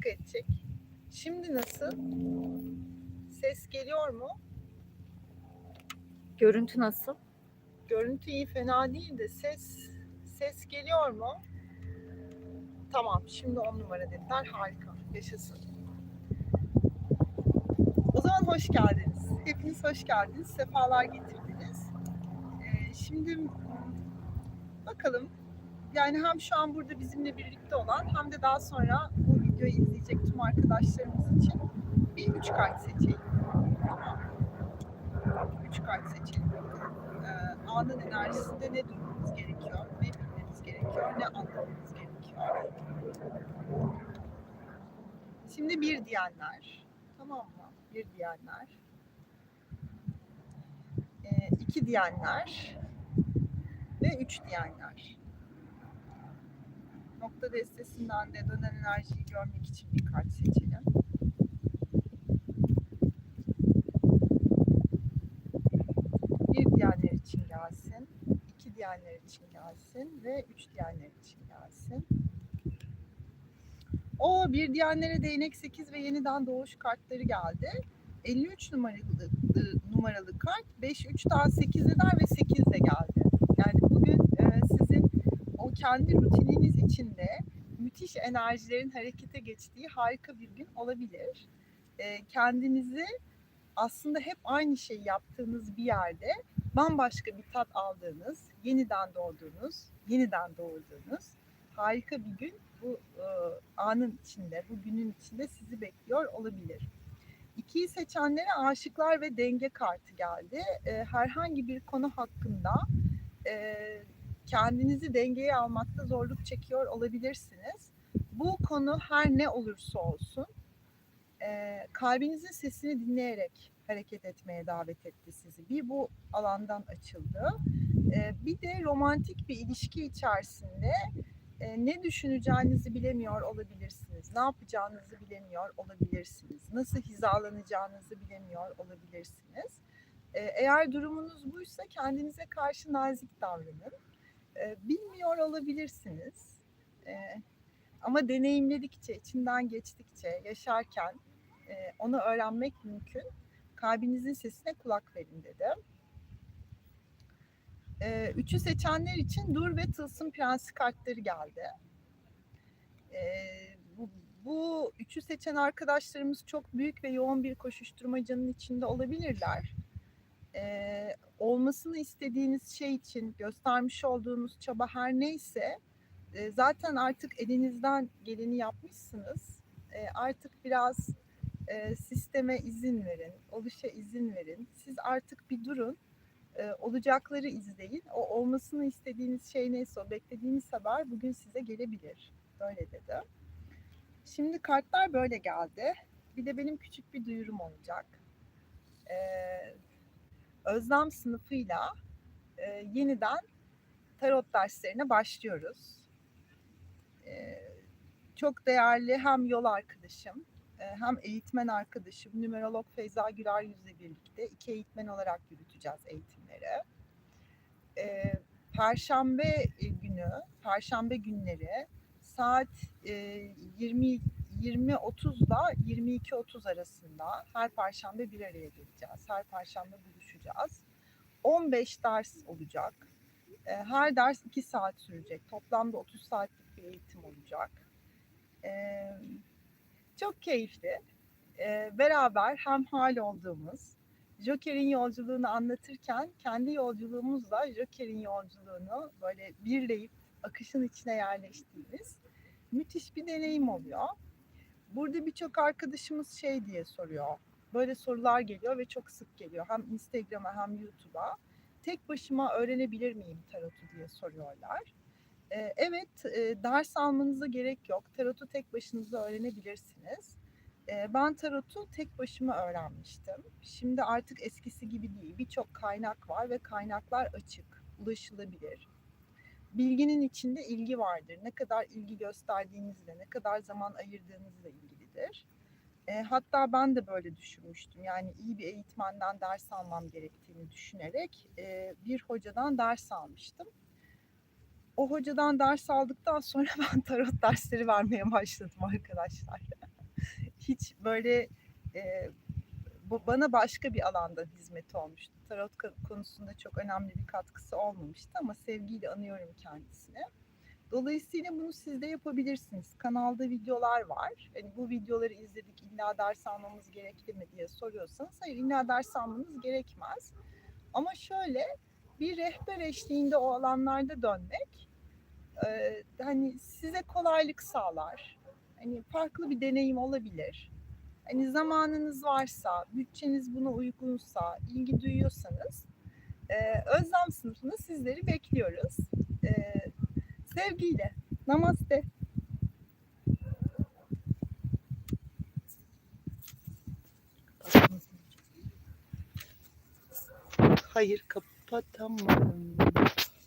harika edecek. Şimdi nasıl? Ses geliyor mu? Görüntü nasıl? Görüntü iyi fena değil de ses ses geliyor mu? Tamam şimdi on numara dediler harika yaşasın. O zaman hoş geldiniz. Hepiniz hoş geldiniz. Sefalar getirdiniz. Ee, şimdi bakalım yani hem şu an burada bizimle birlikte olan hem de daha sonra videoyu izleyecek tüm arkadaşlarımız için bir üç kart seçelim. Tamam. Üç kart seçelim. Ee, anın enerjisinde ne durmamız gerekiyor, ne bilmemiz gerekiyor, ne anlamamız gerekiyor. Şimdi bir diyenler, tamam mı? Bir diyenler. Ee, iki diyenler ve üç diyenler. Nokta destesinden de dönen enerjiyi görmek için bir kart seçelim. Bir diyenler için gelsin, iki diyenler için gelsin ve üç diyenler için gelsin. O bir diyenlere değnek 8 ve yeniden doğuş kartları geldi. 53 numaralı numaralı kart 5 3 daha 8 eder ve 8 de geldi. Yani bugün e, kendi rutininiz içinde müthiş enerjilerin harekete geçtiği harika bir gün olabilir. E, kendinizi aslında hep aynı şeyi yaptığınız bir yerde bambaşka bir tat aldığınız, yeniden doğduğunuz, yeniden doğurduğunuz harika bir gün bu e, anın içinde, bu günün içinde sizi bekliyor olabilir. İkiyi seçenlere aşıklar ve denge kartı geldi. E, herhangi bir konu hakkında e, kendinizi dengeye almakta zorluk çekiyor olabilirsiniz. Bu konu her ne olursa olsun e, kalbinizin sesini dinleyerek hareket etmeye davet etti sizi. Bir bu alandan açıldı. E, bir de romantik bir ilişki içerisinde e, ne düşüneceğinizi bilemiyor olabilirsiniz. Ne yapacağınızı bilemiyor olabilirsiniz. Nasıl hizalanacağınızı bilemiyor olabilirsiniz. E, eğer durumunuz buysa kendinize karşı nazik davranın. Bilmiyor olabilirsiniz. Ama deneyimledikçe, içinden geçtikçe, yaşarken onu öğrenmek mümkün. Kalbinizin sesine kulak verin dedim. Üçü seçenler için Dur ve Tılsım Prensi kartları geldi. Bu, bu üçü seçen arkadaşlarımız çok büyük ve yoğun bir koşuşturmacanın içinde olabilirler. Olmasını istediğiniz şey için göstermiş olduğunuz çaba her neyse e, zaten artık elinizden geleni yapmışsınız. E, artık biraz e, sisteme izin verin, oluşa izin verin. Siz artık bir durun e, olacakları izleyin. O olmasını istediğiniz şey neyse o beklediğiniz haber bugün size gelebilir. Böyle dedi. Şimdi kartlar böyle geldi. Bir de benim küçük bir duyurum olacak. Ee, Özlem sınıfıyla e, yeniden tarot derslerine başlıyoruz. Ee, çok değerli hem yol arkadaşım e, hem eğitmen arkadaşım numerolog Feyza Güler Yüz'le birlikte iki eğitmen olarak yürüteceğiz eğitimleri. Ee, Perşembe günü, Perşembe günleri saat e, 20 20.30 ile 22.30 arasında her Perşembe bir araya geleceğiz. Her Perşembe buluşacağız. 15 ders olacak. E, Her ders 2 saat sürecek. Toplamda 30 saatlik bir eğitim olacak. Ee, çok keyifli. Ee, beraber hem hal olduğumuz, Joker'in yolculuğunu anlatırken kendi yolculuğumuzla Joker'in yolculuğunu böyle birleyip akışın içine yerleştiğimiz müthiş bir deneyim oluyor. Burada birçok arkadaşımız şey diye soruyor. Böyle sorular geliyor ve çok sık geliyor. Hem Instagram'a hem YouTube'a. Tek başıma öğrenebilir miyim tarotu diye soruyorlar. Ee, evet, e, ders almanıza gerek yok. Tarotu tek başınıza öğrenebilirsiniz. Ee, ben tarotu tek başıma öğrenmiştim. Şimdi artık eskisi gibi değil. Birçok kaynak var ve kaynaklar açık, ulaşılabilir. Bilginin içinde ilgi vardır. Ne kadar ilgi gösterdiğinizle, ne kadar zaman ayırdığınızla ilgilidir. E, hatta ben de böyle düşünmüştüm. Yani iyi bir eğitmenden ders almam gerektiğini düşünerek e, bir hocadan ders almıştım o hocadan ders aldıktan sonra ben tarot dersleri vermeye başladım arkadaşlar. Hiç böyle e, bu bana başka bir alanda hizmet olmuştu. Tarot konusunda çok önemli bir katkısı olmamıştı ama sevgiyle anıyorum kendisini. Dolayısıyla bunu siz de yapabilirsiniz. Kanalda videolar var. Hani bu videoları izledik illa ders almamız gerekli mi diye soruyorsanız hayır illa ders almanız gerekmez. Ama şöyle bir rehber eşliğinde o alanlarda dönmek e, hani size kolaylık sağlar. Hani farklı bir deneyim olabilir. Hani zamanınız varsa, bütçeniz buna uygunsa, ilgi duyuyorsanız e, Özlem sınıfında sizleri bekliyoruz. E, sevgiyle. Namaste. Hayır kapatamam.